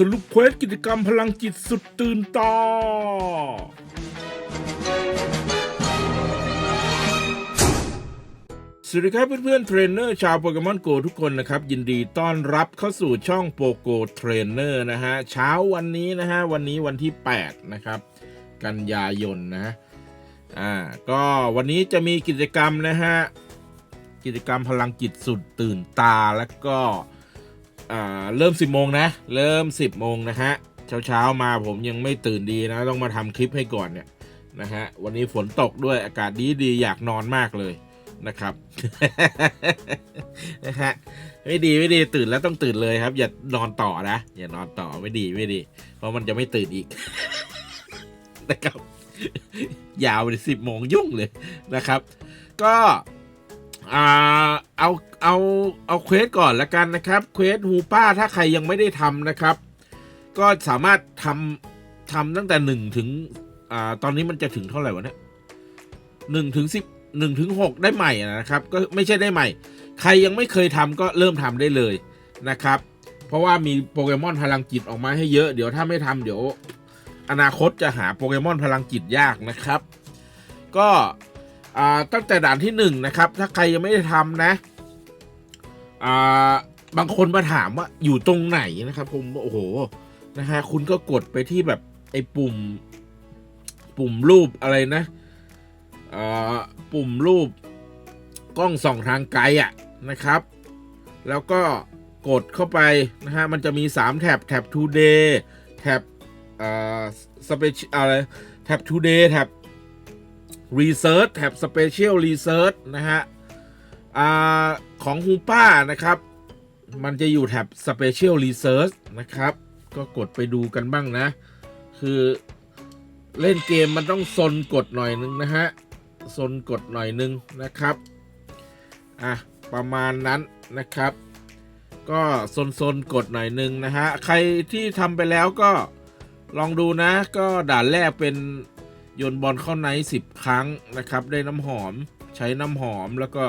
สรุปเควสกิจกรรมพลังจิตสุดตื่นตาสวัสดีครับเพื่อนๆเทรนเนอร์ชาวโปเกมอนโกทุกคนนะครับ ยินดีต้อนรับเข้าสู่ช่องโปโกเทรนเนอร์นะฮะ เช้าวันนี้นะฮะ วันนี้วันที่ 8 นะครับ กันยายนนะ อ่า ก็วันนี้จะมีกิจกรรมนะฮะ กิจกรรมพลังจิตสุดตื่นตาแล้วก็ อ่าเริ่ม 10โมงนะ เริ่ม 10โมงนะฮะเช้าเช้าๆมาผมยังไม่ตื่นดีนะ ต้องมาทำคลิปให้ก่อนเนี่ยนะฮะวันนี้ฝนตกด้วยอากาศดีดีอยากนอนมากเลยนะครับนะฮะไม่ดีไม่ดีตื่นแล้วต้องตื่นเลยครับ อย่านอนต่อนะอย่านอนต่อไม่ดีไม่ดี เพราะมันจะไม่ตื่นอีกนะครับ ยาวไปสิบโมงยุ่งเลยนะครับ ก็ อ่าเอาเอาเอาเควสก่อนละกันนะครับเควสฮูป้าถ้าใครยังไม่ได้ทำนะครับ ก็สามารถทำทำตั้งแต่หนึ่งถึงอ่าตอนนี้มันจะถึงเท่าไหร่วะเนี่ยหนึ่งถึงสิบหนึ่งถึงหกได้ใหม่นะครับ ก็ไม่ใช่ได้ใหม่ ใครยังไม่เคยทำก็เริ่มทำได้เลยนะครับ เพราะว่ามีโปเกมอนพลังจิตออกมาให้เยอะเดี๋ยวถ้าไม่ทำเดี๋ยว อนาคตจะหาโปเกมอนพลังจิตยากนะครับ ก็ อ่าตั้งแต่ด่านที่หนึ่งนะครับ ถ้าใครยังไม่ได้ทำนะอ่าบางคนมาถามว่าอยู่ตรงไหนนะครับ ผมโอ้โหนะฮะคุณก็กดไปที่แบบไอ้ปุ่ม ปุ่มรูปอะไรนะอ่าปุ่มรูปกล้องส่องทางไกลอะนะครับ แล้วก็กดเข้าไปนะฮะมันจะมี 3 แท็บแท็บ today แท็บอ่าสเปเชียอะไรแท็บ today แท็บ research แท็บ special research นะฮะอ่าของฮูป้านะครับ มันจะอยู่แท็บ special research นะครับ ก็กดไปดูกันบ้างนะ คือเล่นเกมมันต้องซนกดหน่อยนึงนะฮะซนกดหน่อยนึงนะครับ อะ ประมาณนั้นนะครับ ก็ซนๆกดหน่อยนึงนะฮะ ใครที่ทำไปแล้วก็ลองดูนะ ก็ด่านแรกเป็น โยนบอลเข้าในสิบครั้งนะครับ ได้น้ำหอมใช้น้ำหอมแล้วก็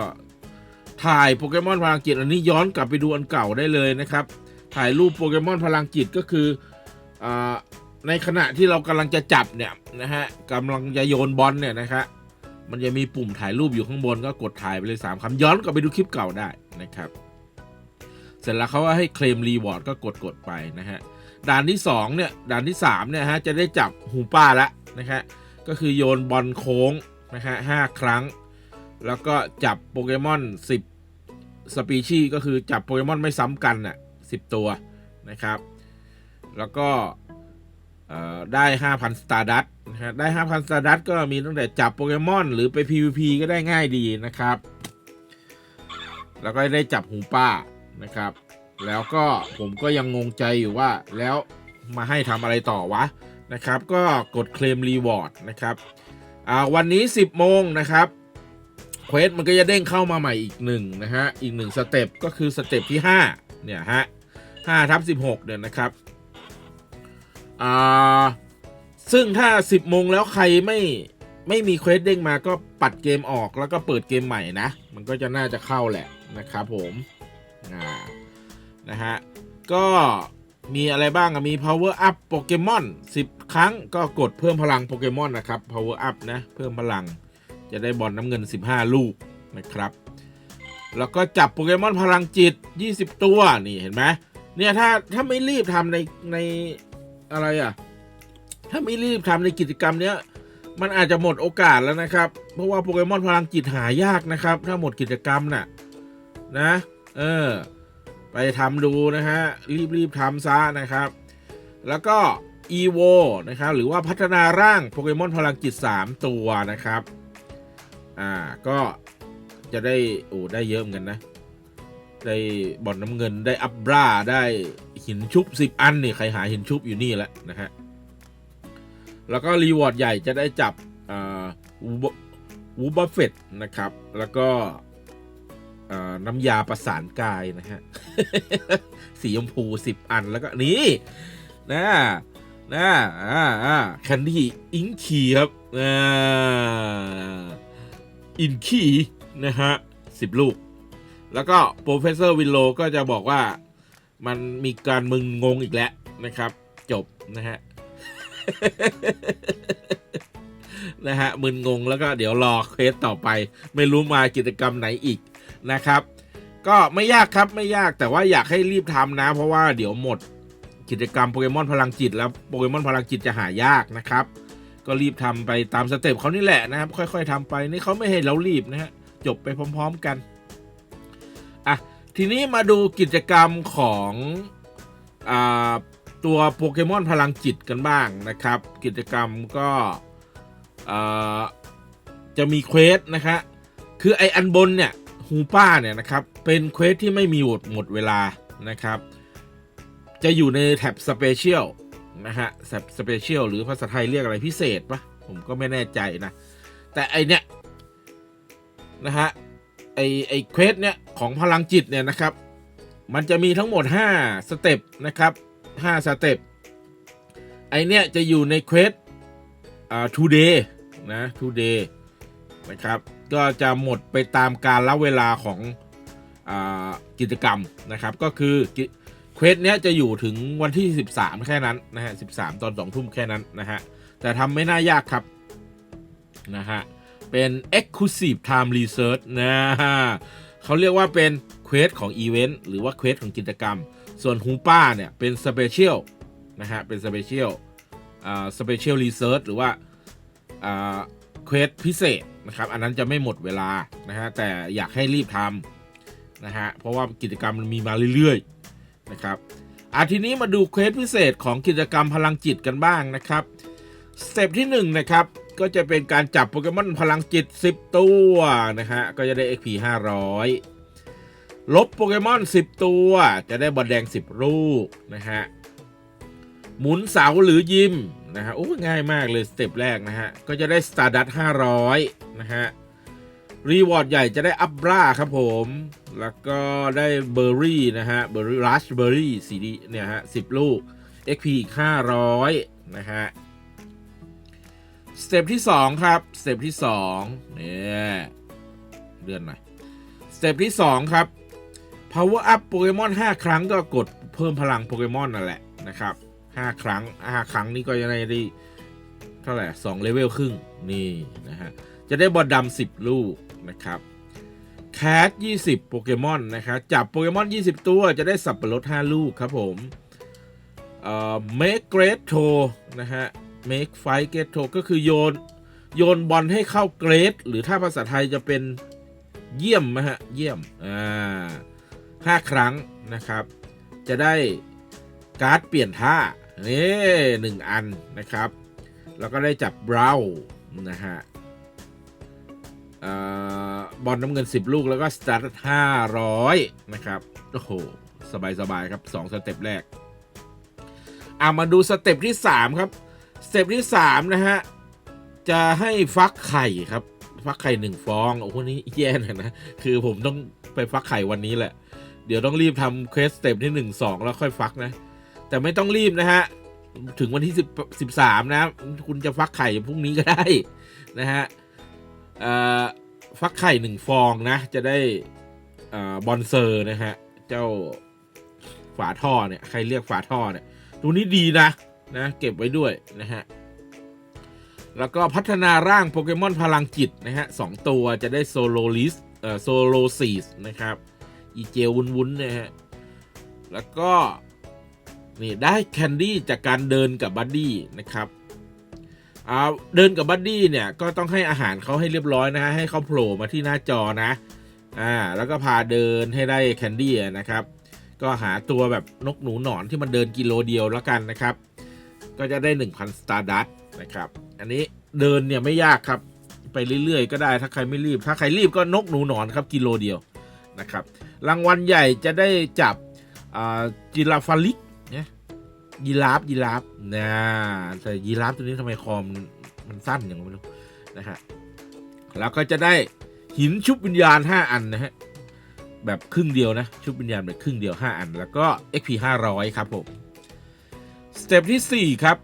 ถ่ายโปเกมอนพลังจิต อันนี้ย้อนกลับไปดูอันเก่าได้เลยนะครับ ถ่ายรูปโปเกมอนพลังจิตก็คืออในขณะที่เรากำลังจะจับเนี่ยนะฮะกำลังจะโยนบอลเนี่ยนะครับมันจะมีปุ่มถ่ายรูปอยู่ข้างบนก็กดถ่ายไปเลยสามคำย้อนกลับไปดูคลิปเก่าได้นะครับ เสร็จแล้วเขาให้เคลมรีวอร์ดก็กดกดไปนะฮะด่านที่2เนี่ยด่านที่3เนี่ยฮะจะได้จับหูป้าละนะฮะ ก็คือโยนบอลโค้งนะฮะห้าครั้ง แล้วก็จับโปเกมอน10 สปีชีส์ก็คือจับโปเกมอนไม่ซ้ำกันน่ะ10 ตัวนะครับ แล้วก็ได้ 5,000 สตาร์ดัตนะฮะได้ 5,000 สตาร์ดัตก็มีตั้งแต่จับโปเกมอน หรือไป PVP ก็ได้ง่ายดีนะครับ แล้วก็ได้จับหูป้านะครับ แล้วก็ผมก็ยังงงใจอยู่ว่าแล้วมาให้ทำอะไรต่อวะ นะครับ ก็กดเคลมรีวอร์ดนะครับวันนี้ 10 โมงนะครับเควสมันก็จะเด้งเข้ามาใหม่อีกหนึ่งนะฮะอีกหนึ่งสเต็ปก็คือสเต็ปที่5เนี่ยฮะ5ทับ16เนี่ยนะครับอ่าซึ่งถ้า 10 โมงแล้วใครไม่ไม่มีเควสเด้งมาก็ปัดเกมออกแล้วก็เปิดเกมใหม่นะ มันก็จะน่าจะเข้าแหละนะครับผมนะฮะก็ มีอะไรบ้างมี power up โปเกมอน10 ครั้งก็กดเพิ่มพลังโปเกมอนนะครับ power up นะเพิ่มพลังจะได้บอลน้ำเงิน 15 ลูกนะครับ แล้วก็จับโปเกมอนพลังจิต 20 ตัวนี่เห็นไหมเนี่ยถ้าถ้าไม่รีบทำในในอะไรอะถ้าไม่รีบทำในกิจกรรมเนี้ยมันอาจจะหมดโอกาสแล้วนะครับ เพราะว่าโปเกมอนพลังจิตหายากนะครับ ถ้าหมดกิจกรรมน่ะนะ เออ ทำดูนะฮะ รีบๆทำซะนะครับ แล้วก็ EVO นะครับหรือว่าพัฒนาร่างโปเกมอนพลังจิต 3 ตัวนะครับ อ่าก็จะได้ โอ้ได้เยอะเหมือนกันนะ ได้บอลน้ำเงินได้อัปบราได้หินชุบ 10 อันนี่ใครหาหินชุบอยู่นี่แหละนะฮะ แล้วก็รีวอร์ดใหญ่จะได้จับอ่าวูบัฟเฟตนะครับ แล้วก็ น้ำยาประสานกายนะฮะ สีชมพูสิบอันแล้วก็นี่นะนะอ่าอ่าแคนดี้อิงคีครับอ่าอินคีนะฮะสิบลูก แล้วก็โปรเฟสเซอร์วินโลก็จะบอกว่ามันมีการมึนงงอีกแล้วนะครับ จบนะฮะนะฮะมึนงงแล้วก็เดี๋ยวรอเควสต่อไป ไม่รู้มากิจกรรมไหนอีก นะครับ ก็ไม่ยากครับไม่ยากแต่ว่าอยากให้รีบทำนะ เพราะว่าเดี๋ยวหมดกิจกรรมโปเกมอนพลังจิต แล้วโปเกมอนพลังจิตจะหายากนะครับ ก็รีบทำไปตามสเต็ปเขานี่แหละนะครับ ค่อย ๆทำไปนี่เขาไม่ให้เรารีบนะฮะจบไปพร้อม ๆกันอะทีนี้มาดูกิจกรรมของอตัวโปเกมอนพลังจิตกันบ้างนะครับ กิจกรรมก็จะมีเควสนะคะคือไออันบนเนี่ย ฮูป้าเนี่ยนะครับเป็นเควสที่ไม่มีหมดหมดเวลานะครับ จะอยู่ในแท็บสเปเชียลนะฮะแท็บสเปเชียลหรือภาษาไทยเรียกอะไรพิเศษปะผมก็ไม่แน่ใจนะ แต่ไอเนี้ยนะฮะไอไอเควสเนี้ยของพลังจิตเนี่ยนะครับ มันจะมีทั้งหมด 5 สเต็ปนะครับ5สเต็ปไอเนี้ยจะอยู่ในเควสอ่า today นะ today นะครับ ก็จะหมดไปตามการละเวลาของอกิจกรรมนะครับ ก็คือเควสเนี้ยจะอยู่ถึงวันที่ 13 แค่นั้นนะฮะ 13 ตอน 2 ทุ่มแค่นั้นนะฮะ แต่ทำไม่น่ายากครับนะฮะ เป็น Exclusive Time Research นะฮะเขาเรียกว่าเป็นเควสของอีเวนต์หรือว่าเควสของกิจกรรม ส่วนฮูป้าเนี่ยเป็น Special นะฮะ เป็น Special อ่า Special Research หรือว่าอ่า เควสพิเศษนะครับ อันนั้นจะไม่หมดเวลานะฮะแต่อยากให้รีบทำนะฮะเพราะว่ากิจกรรมมันมีมาเรื่อยๆนะครับอาทีนี้มาดูเควสพิเศษของกิจกรรมพลังจิตกันบ้างนะครับสเต็ปที่1นงนะครับก็จะเป็นการจับโปเกมอนพลังจิต 10 ตัวนะฮะก็จะได้ XP 500 ลบโปเกมอน 10 ตัว จะได้บอลแดง 10 ลูกนะฮะหมุนเสาหรือยิม นะฮะโอ้ง่ายมากเลยสเต็ปแรกนะฮะ ก็จะได้สตาร์ดัต500 นะฮะ รีวอร์ดใหญ่จะได้อัพบราครับผม แล้วก็ได้เบอร์รี่นะฮะเบอร์รี่รัชเบอร์รี่สีดีเนี่ยฮะ10ลูก XP อีก500 นะฮะสเต็ปที่ 2 ครับสเต็ปที่2เนี่ยเลื่อนหน่อยสเต็ปที่ 2 ครับ power up โปเกมอน5ครั้งก็กดเพิ่มพลังโปเกมอนนั่นแหละนะครับ 5ครั้ง5ครั้งนี้ก็จะได้ได้เท่าไหร่2เลเวลครึ่งนี่นะฮะจะได้บอลดำ10ลูกนะครับแคท20โปเกมอนนะครับจับโปเกมอน20ตัวจะได้สับปะรด5ลูกครับผมเอ่อ make great t o นะฮะ make fight get t o ก็คือโยนโยนบอลให้เข้าเกรด หรือถ้าภาษาไทยจะเป็นเยี่ยมนะฮะเยี่ยมอ่าห้าครั้งนะครับ จะได้การ์ดเปลี่ยนท่า นี่หนึ่งอันนะครับ แล้วก็ได้จับเบรานะฮะออบอลน้ำเงิน 10 ลูกแล้วก็ สตาร์ท500นะครับ โอ้โห สบาย ๆ ครับ 2 สเต็ปแรกอ่ามาดูสเต็ปที่ 3 ครับ สเต็ปที่ 3 นะฮะ จะให้ฟักไข่ครับ ฟักไข่หนึ่งฟอง โอ้โหนี้แย่หน่อยนะ คือผมต้องไปฟักไข่วันนี้แหละ เดี๋ยวต้องรีบทำเควสสเต็ปที่ 1 2 แล้วค่อยฟักนะ แต่ไม่ต้องรีบนะฮะ ถึงวันที่10 13 นะ คุณจะฟักไข่พรุ่งนี้ก็ได้นะฮะเอ่อฟักไข่หนึ่งฟองนะ จะได้เอ่อบอนเซอร์นะฮะ เจ้าฝาท่อเนี่ย ใครเรียกฝาท่อเนี่ย ตัวนี้ดีนะนะ เก็บไว้ด้วยนะฮะ แล้วก็พัฒนาร่างโปเกมอนพลังจิตนะฮะสองตัวจะได้โซโลลิสเอ่อโซโลซีสนะครับ อีเจลวุ้นๆนะฮะ แล้วก็ นี่ได้แคนดี้จากการเดินกับบัดดี้นะครับเดินกับบัดดี้เนี่ยก็ต้องให้อาหารเขาให้เรียบร้อยนะฮะให้เขาโผล่มาที่หน้าจอนะอ่าแล้วก็พาเดินให้ได้แคนดี้นะครับ ก็หาตัวแบบนกหนูหนอนที่มันเดินกิโลเดียวแล้วกันนะครับ ก็จะได้ 1,000สตาร์ดัตนะครับ อันนี้เดินเนี่ยไม่ยากครับไปเรื่อยๆ ก็ได้ถ้าใครไม่รีบ ถ้าใครรีบก็นกหนูหนอนครับกิโลเดียวนะครับ รางวัลใหญ่จะได้จับจิราฟาลิก ยีราฟยีราฟนะแต่ยีราฟตัวนี้ทำไมคอมมันสั้นอย่างไม่รู้นะฮะแล้วก็จะได้หินชุบวิญญาณ 5 อันนะฮะแบบครึ่งเดียวนะชุบวิญญาณแบบครึ่งเดียว 5 อัน แล้วก็ XP 500 ครับผมสเต็ปที่ 4 ครับ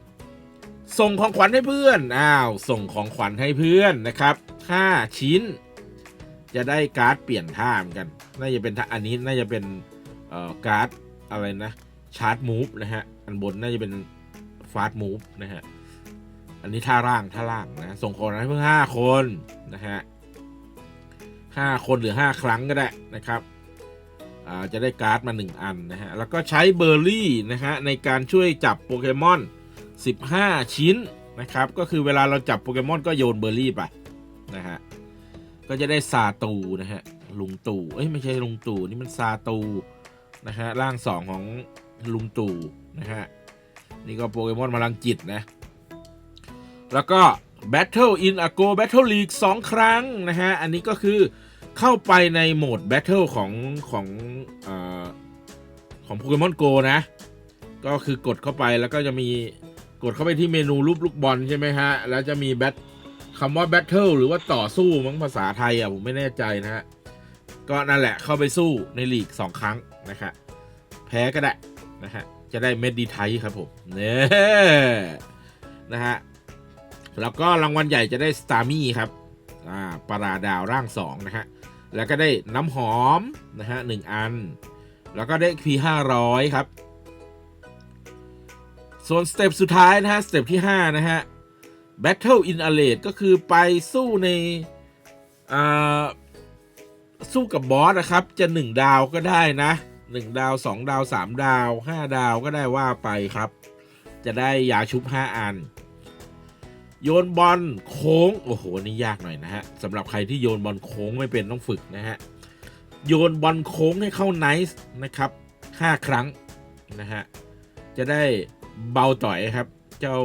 ส่งของขวัญให้เพื่อนอ้าวส่งของขวัญให้เพื่อนนะครับ5ชิ้น จะได้การ์ดเปลี่ยนท่าเหมือนกัน น่าจะเป็นท่าอันนี้น่าจะเป็นการ์ดอะไรนะชาร์จมูฟนะฮะ อันบนน่าจะเป็นฟาสต์มูฟนะฮะ อันนี้ท่าร่างท่าร่างนะ ส่งคนให้เพิ่งห้าคนนะฮะห้าคนหรือห้าครั้งก็ได้นะครับอ่าจะได้การ์ดมาหนึ่งอันนะฮะ แล้วก็ใช้เบอร์รี่นะฮะในการช่วยจับโปเกมอน 15 ชิ้นนะครับ ก็คือเวลาเราจับโปเกมอนก็โยนเบอร์รี่ไปนะฮะ ก็จะได้ซาตูนะฮะลุงตู่ เอ้ยไม่ใช่ลุงตู่นี่มันซาตูนะฮะร่างสองของ ลุงตู่นะฮะ นี่ก็โปเกมอนพลังจิตนะ แล้วก็ Battle in a Go Battle League 2 ครั้งนะฮะ อันนี้ก็คือเข้าไปในโหมด Battle ของของออของโปเกมอนโกนะ ก็คือกดเข้าไปแล้วก็จะมีกดเข้าไปที่เมนูรูปลูกบอลใช่ไหมฮะ แล้วจะมีแบทคำว่า Battle หรือว่าต่อสู้มั้งภาษาไทยอะ ผมไม่แน่ใจนะฮะ ก็นั่นแหละเข้าไปสู้ในลีก 2 ครั้งนะครับแพ้ก็ได้ นะฮะจะได้เม็ดดีไทยครับผมเนี่ยนะฮะแล้วก็รางวัลใหญ่จะได้สตาร์มี่ครับอ่าปราดาวร่าง2นะฮะแล้วก็ได้น้ำหอมนะฮะหนึ่งอัน แล้วก็ได้ P 500 ครับส่วนสเต็ปสุดท้ายนะฮะสเต็ปที่ 5 นะฮะ Battle in a r a d ก็คือไปสู้ในอ่าสู้กับบอสนะครับ จะ 1 ดาวก็ได้นะ 1 ดาว 2 ดาว 3 ดาว 5 ดาวก็ได้ว่าไปครับ จะได้ยาชุบ 5 อัน โยนบอลโค้ง โอ้โหนี่ยากหน่อยนะฮะสำหรับใครที่โยนบอลโค้งไม่เป็นต้องฝึกนะฮะ โยนบอลโค้งให้เข้าไนส์นะครับ 5 ครั้งนะฮะ จะได้เบาต่อยครับ เจ้า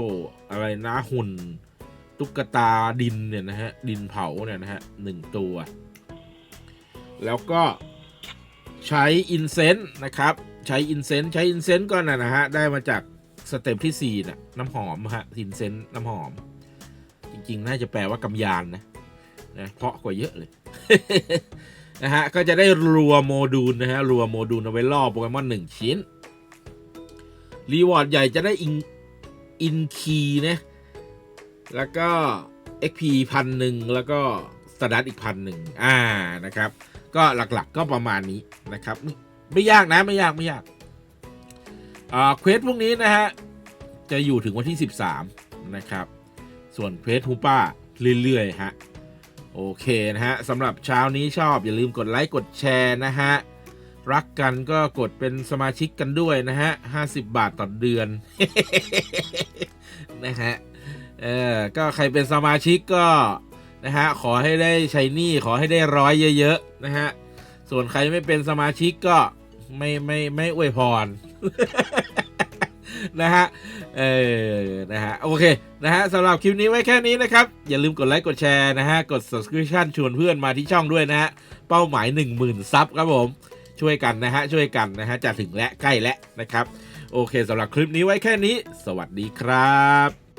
อะไรนะหุ่นตุ๊กตาดินเนี่ยนะฮะดินเผาเนี่ยนะฮะหนึ่งตัว แล้วก็ ใช้อินเซนต์นะครับ ใช้อินเซนต์ใช้อินเซนต์ก็นะนะฮะ ได้มาจากสเต็ปที่4น่ะน้ำหอมฮะอินเซนต์น้ำหอม จริงๆ น่าจะแปลว่ากำยานนะนะเพราะกว่าเยอะเลย นะฮะ ก็จะได้รัวโมดูลนะฮะ รัวโมดูลเอาไว้ล่อโปเกมอนหนึ่งชิ้น รีวอร์ดใหญ่จะได้อินอินคีนะ แล้วก็ XP พันหนึ่งแล้วก็สตัดอีกพันหนึ่งอ่านะครับ ก็หลักๆก็ประมาณนี้นะครับ ไม่ยากนะไม่ยากไม่ยากอ่าเควสพวกนี้นะฮะ จะอยู่ถึงวันที่ 13 นะครับ ส่วนเควสฮูป้าเรื่อยๆฮะ โอเคนะฮะสำหรับเช้านี้ชอบอย่าลืมกดไลค์กดแชร์นะฮะ รักกันก็กดเป็นสมาชิกกันด้วยนะฮะ 50 บาทต่อเดือน นะฮะ เออก็ใครเป็นสมาชิกก็ นะฮะ ขอให้ได้ใช้หนี่ขอให้ได้ร้อยเยอะๆนะฮะ ส่วนใครไม่เป็นสมาชิกก็ไม่ไม่ไม่อวยพรนะฮะ เออ นะฮะ โอเค นะฮะสำหรับคลิปนี้ไว้แค่นี้นะครับ อย่าลืมกดไลค์ กดแชร์นะฮะ กด subscription ชวนเพื่อนมาที่ช่องด้วยนะฮะ เป้าหมาย 10,000 ซับครับผม ช่วยกันนะฮะ ช่วยกันนะฮะ จะถึงและใกล้แล้วนะครับ โอเคสำหรับคลิปนี้ไว้แค่นี้ สวัสดีครับ